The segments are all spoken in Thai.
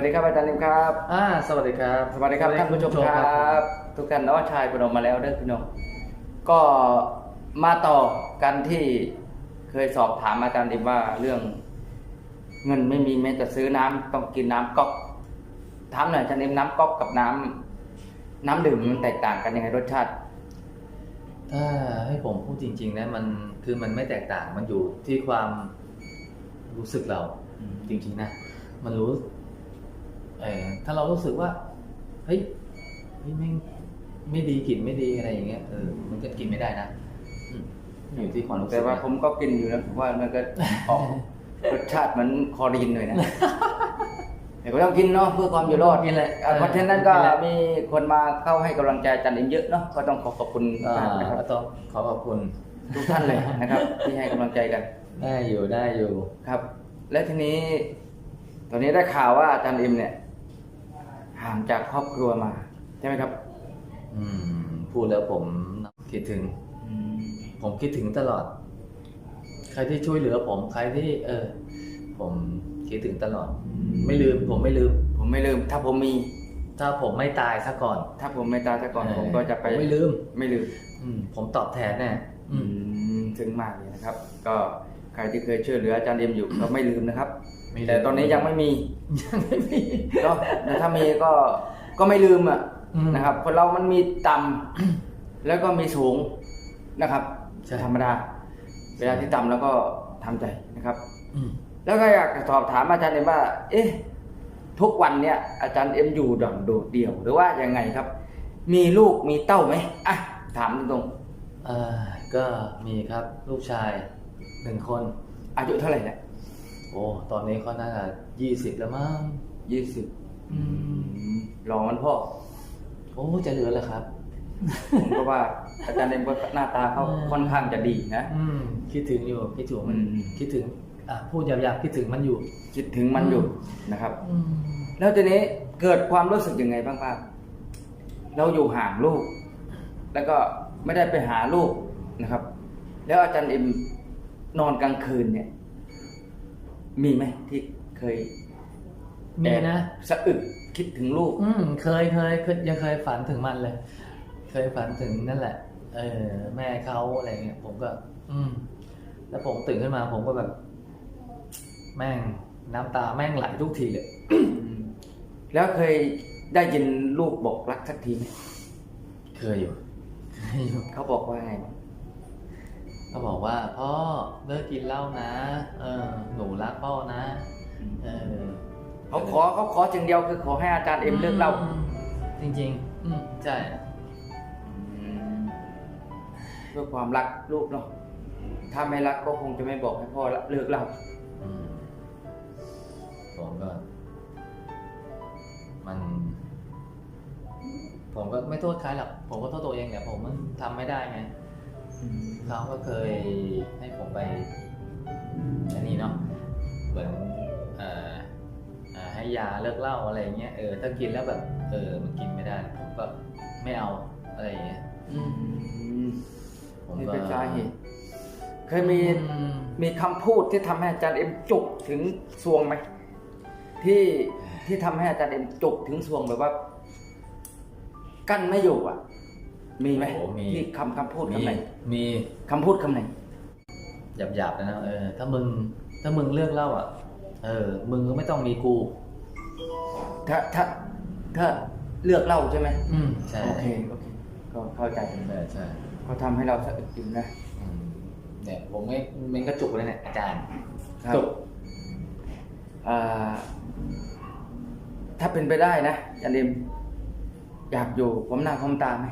วัสดีครับอาจารย์ลิมครับอ่าสวัสดีครับ สวัสดีครับท่านผู้ชมครับ ทุกท่านน้องชายพนมมาแล้วเด้อพี่น้อง ก็มาต่อกันที่เคยสอบถามอาจารย์ดิมว่าเรื่อง เงินไม่มีแม้แต่ซื้อน้ำต้องกินน้ำก๊อกถามหน่อยอาจารย์ดิมน้ำก๊อกกับน้ำน้ำดื่มมันแตกต่างกันยังไงรสชาติ ถ้าให้ผมพูดจริง ๆ นะมันคือมันไม่แตกต่างมันอยู่ที่ความรู้สึกเราอืมจริง ๆ นะมันรู้เออ ถ้าเรารู้สึกว่าเฮ้ยเฮ้ยไม่งไม่ดีกลิ่นไม่ดีอะไรอย่างเงี้ยเออมันก็กินไม่ได้นะอืมอยู่ที่ความรู้สึกแต่ว่านะผมก็กินอยู่นะผมว่ามันก็ออกรสชาติเหมือนคอรีนเลยนะแต่ก็ต้องกินเนาะเพื่อความอยู่รอดกินเลยอะเพราะฉะนั้นก็มีคนมาเข้าให้กำลังใจอาจารย์อิมเยอะเนาะก็ต้องขอขอบคุณอ่ามากนะครับก็ต้องขอขอบคุณทุกท่านเลยนะครับ ที่ให้กำลังใจกันได้อยู่ได้อยู่ครับ และทีนี้ ตอนนี้ได้ข่าวว่าอาจารย์อิมเนี่ย ห่างจากครอบครัวมาใช่ไหมครับ อืม พูดแล้วผมคิดถึง ผมคิดถึงตลอด ใครที่ช่วยเหลือผมใครที่ เออ ผมคิดถึงตลอด ไม่ลืม ผมไม่ลืม ผมไม่ลืม ถ้าผมมี ถ้าผมไม่ตายซะก่อน ถ้าผมไม่ตายซะก่อนเออผมก็จะไปผมไม่ลืม ไม่ลืม อืม ผมตอบแทนแน่อืมอืมซึ้งมากเลยนะครับ ก็ ใครที่เคยช่วยเหลืออาจารย์เอ็มอยู่ก็ไม่ลืมนะครับไม่ลืมแต่ตอนนี้ยังไม่มียังไม่มีเนาะแต่ถ้ามีก็ก็ไม่ลืมอะอืมนะครับคนเรามันมีต่ำแล้วก็มีสูงนะครับใช่ธรรมดา เวลาที่ต่ำแล้วก็ทำใจนะครับอืมแล้วก็อยากจะสอบถามอาจารย์เอ็มว่า เอ๊ะทุกวันเนี่ยอาจารย์เอ็มอยู่ดอนโดดเดี่ยว หรือว่ายังไงครับ มีลูกมีเต้าไหมอะถามตรงเอ่อก็มีครับลูกชาย หนึ่งคนๆอายุเท่าไหร่แล้วโอ้ตอนนี้เขาน่าจะยี่สิบแล้วมั้งยี่สิบรองมันพ่อโอ้จะเหลือแล้วครับผมก็ว่าอาจารย์เอ็มก็หน้าตาเขาอืมค่อนข้างจะดีนะอืมคิดถึงอยู่คิดถึงมันอืมคิดถึงอะพูดหยาบๆคิดถึงมันอยู่ คิดถึงมันอยู่นะครับอืมแล้วทีนี้เกิดความรู้สึกยังไงบ้างป้าเราอยู่ห่างลูก แล้วก็ไม่ได้ไปหาลูกนะครับ แล้วอาจารย์เอ็ม นอนกลางคืนเนี่ย มีไหมที่เคยมีนะแอบสะอึกคิดถึงลูก อืมเคยเคยเคยยังเคยฝันถึงมันเลย เคยฝันถึงนั่นแหละ เออ แม่เขาอะไรเงี้ยผมก็ อืม แล้วผมตื่นขึ้นมา ผมก็แบบ แม่งน้ำตาแม่งไหลทุกทีเลยแล้วเคยได้ยินลูกบอกรักสักทีไหมเคยอยู่เคยอยู่เขาบอกว่าไง บ้างเขาบอกว่าพ่อเลิกกินเหล้านะเออหนูรักพ่อนะเออเขาขอเขาขอจึงเดียวคือขอให้อาจารย์เอ็มเลิกเล่าจริงๆอืมใช่เพื่อความรักลูกเนาะถ้าไม่รักก็คงจะไม่บอกให้พ่อเลิกเล่าอืมผมก็ มัน ผมก็ไม่โทษใครหรอกผมก็โทษตัวเองแหละผมมันทำไม่ได้ไง เขาก็เคยให้ผมไปอันนี้เนาะเหมือนเอ่อเอ่อให้ยาเลิกเหล้าอะไรอย่างเงี้ยเออถ้ากินแล้วแบบ เออมันกินไม่ได้ ผมก็ไม่เอาอะไรอย่างเงี้ยผมนี่ก็เป็นสาเหตุเคยมีอืมมีคำพูดที่ทำให้อาจารย์เอ็มจุกถึงสวงไหมที่ที่ทำให้อาจารย์เอ็มจุกถึงสวงแบบว่า กั้นไม่อยู่อะ มีไหมโอ้มี ที่คำคำพูดมีคำไหนมีคำพูดคำไหน หยาบๆเลยนะเออ ถ้ามึง ถ้ามึงเลือกเล่าอะ เออ มึงก็ไม่ต้องมีกู ถ้าถ้าถ้าเลือกเล่าใช่ไหมอืมใช่โอเคโอเคก็เข้าใจใช่ใช่เขาทำให้เราสะอึกอยู่นะ อืมเนี่ยผมไม่มันกระจุกเลยเนี่ยอาจารย์ครับ จุกอ่าถ้าเป็นไปได้นะอาจารย์เอ็มอยากอยู่ผมหน้าพร้อมตาไหม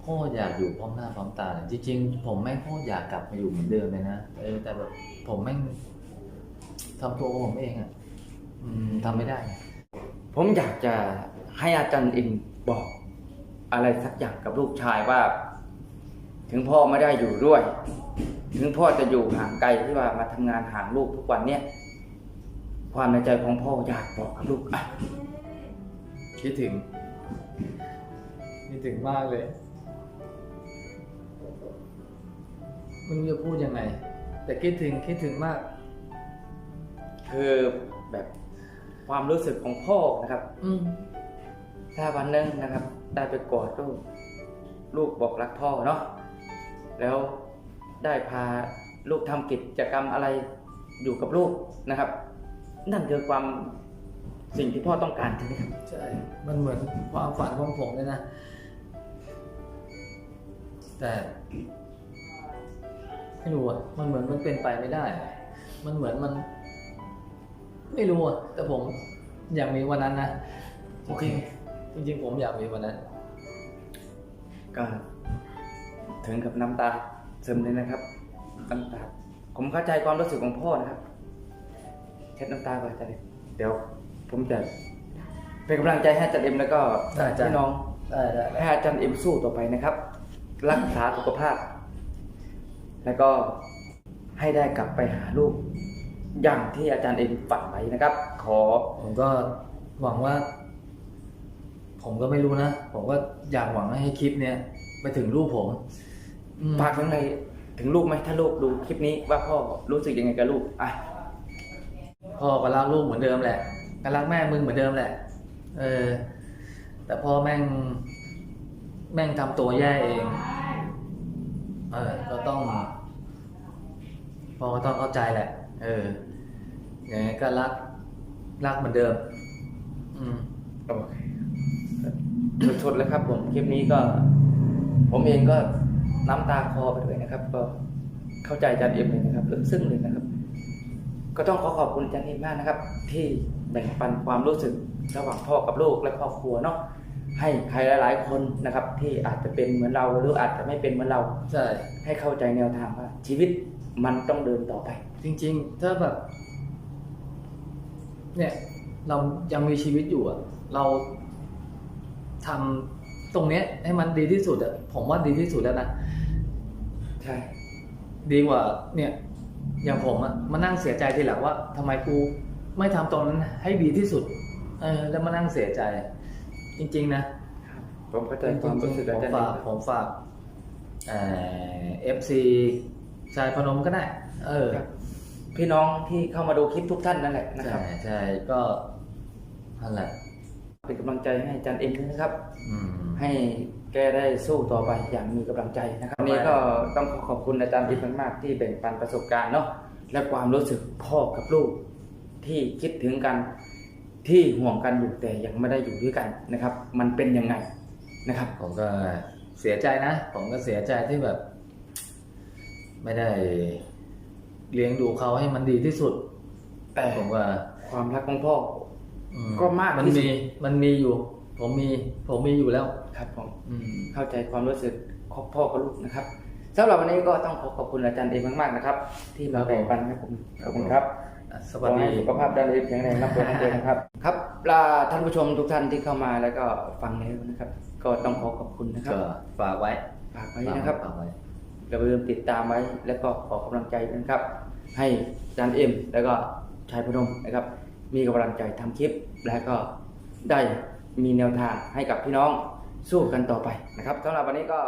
โคตรอยากอยู่พร้อมหน้าพร้อมตาเลยจริงๆ ผมแม่งโคตรอยากกลับมาอยู่เหมือนเดิมเลยนะเออแต่แบบผมแม่งทำตัวผมเองอะอืมทำไม่ได้ไงผมอยากจะให้อาจารย์เอ็มบอก อะไรสักอย่างกับลูกชายว่า ถึงพ่อไม่ได้อยู่ด้วย ถึงพ่อจะอยู่ห่างไกลที่ว่ามาทำงานห่างลูกทุกวันเนี่ย ความในใจของพ่ออยากบอกกับลูกอะ คิดถึง คิดถึงมากเลยไมันจะพูดยังไง แต่คิดถึงคิดถึงมาก คือแบบความรู้สึกของพ่อนะครับ อืมถ้าวันหนึงนะครับ ได้ไปกอดลูก ลูกบอกรักพ่อเนาะแล้วได้พาลูกทำกิจกรรมอะไรอยู่กับลูกนะครับ นั่นคือความ สิ่งที่พ่อต้องการใช่ไหมครับใช่ มันเหมือนความฝันของผมเลยนะ แต่ไม่รู้อะ มันเหมือนมันเป็นไปไม่ได้อะมันเหมือนมัน ไม่รู้อะ แต่ผมอยากมีวันนั้นนะจริงๆจริงๆ ผมอยากมีวันนั้น ก็ถึงกับน้ำตาซึมเลยนะครับ น้ำตา ผมเข้าใจความรู้สึกของพ่อนะครับ เช็ดน้ำตาก่อนจะเด็เดี๋ยว ผมจะเป็นกำลังใจให้อาจันเอ็มแล้วก็ได้จ้ะ พี่น้องได้ได้ได้ให้อาจารย์เอ็มสู้ต่อไปนะครับ รักษาสุขภาพ แล้วก็ให้ได้กลับไปหาลูก อย่างที่อาจารย์เอ็มฝันไว้นะครับ ขอผมก็หวังว่า ผมก็ไม่รู้นะ ผมก็อยากหวังให้คลิปเนี้ยไปถึงลูกผมอืมฝากถึงในถึงลูกไหมถ้าลูกดูคลิปนี้ว่าพ่อรู้สึกยังไงกับลูกอะ พ่อก็รักลูกเหมือนเดิมแหละ ก็รักแม่มึงเหมือนเดิมแหละ เออ แต่พ่อแม่ง แม่งทำตัวแย่เอง เออ ก็ต้องพ่อก็ต้องเข้าใจแหละ เอออย่างไงก็รัก รักเหมือนเดิม อืมโอเคสุดๆแล้วครับ ผมคลิปนี้ก็ ผมเองก็น้ำตาคอไปด้วยนะครับ ก็เข้าใจอาจารย์เอ็มเลยนะครับลึกซึ้งเลยนะครับ ก็ต้องขอขอบคุณอาจารย์เอ็มมากนะครับ ที่ แบ่งปันความรู้สึกระหว่างพ่อกับลูกและครอบครัวเนาะให้ใครหลาย ๆ คนนะครับที่อาจจะเป็นเหมือนเราหรืออาจจะไม่เป็นเหมือนเราใช่ให้เข้าใจแนวทางว่าชีวิตมันต้องเดินต่อไป จริง ๆ ถ้าแบบ เนี่ย เรายังมีชีวิตอยู่อะเราทำตรงเนี้ย ให้มันดีที่สุดอะผมว่าดีที่สุดแล้วนะใช่ดีกว่า เนี่ย อย่างผมอะมานั่งเสียใจทีหลังว่าทำไมกู ไม่ทำตรงนั้นให้ดีที่สุด เออ แล้วมานั่งเสียใจ จริง ๆ นะผมเข้าใจความรู้สึกผอามจารย์ฝาเอ็กมผมฝากเอฟซีชายพนมก็ได้ เออครับพี่น้องที่เข้ามาดูคลิปทุกท่านนั่นแหละนะคใช่รับใช่ก็นั่นแหละ เป็นกำลังใจให้อาจารย์เอ็มด้วยนะครับอืมให้แกได้สู้ต่อไปอย่างมีกำลังใจนะครับครับวันนี้ก็ต้องขอขอบคุณอาจารย์อิมมากๆที่แบ่งปันประสบการณ์เนาะและความรู้สึกพ่อกับลูก ที่คิดถึงกันที่ห่วงกันอยู่แต่ยังไม่ได้อยู่ด้วยกันนะครับ มันเป็นยังไงนะครับ ผมก็เสียใจนะ ผมก็เสียใจที่แบบ ไม่ได้เลี้ยงดูเขาให้มันดีที่สุด แต่ผมว่าความรักของพ่ออืก็มากมันที่สุดมีมันมีอยู่ ผมมี ผมมีอยู่แล้วครับผมอืมเข้าใจความรู้สึกของพ่อกับลูกนะครับสำหรับวันนี้ก็ต้องขอขอบคุณอาจารย์เอ็มมากๆนะครับ ที่มาแบ่งปันให้ผมขอบคุณครับอะ สขวัอสดีให้สุขภาพด้านเอ็มแข็งแรงรับตัวท่านเองนะครับ ครับลาท่านผู้ชมทุกท่านที่เข้ามาแล้วก็ฟังแล้วนะครับ ก็ต้องขอขอบคุณนะครับก็ฝากไว้ฝากไว้นะครับฝากไว้อย่าลืมติดตามไว้ แล้วก็ขอกำลังใจด้วยนะครับ ให้อาจารย์เอ็ม แล้วก็ชายพนมนะครับ มีกำลังใจทำคลิป และก็ได้มีแนวทางให้กับพี่น้องสู้กันต่อไปนะครับสำหรับวันนี้ก็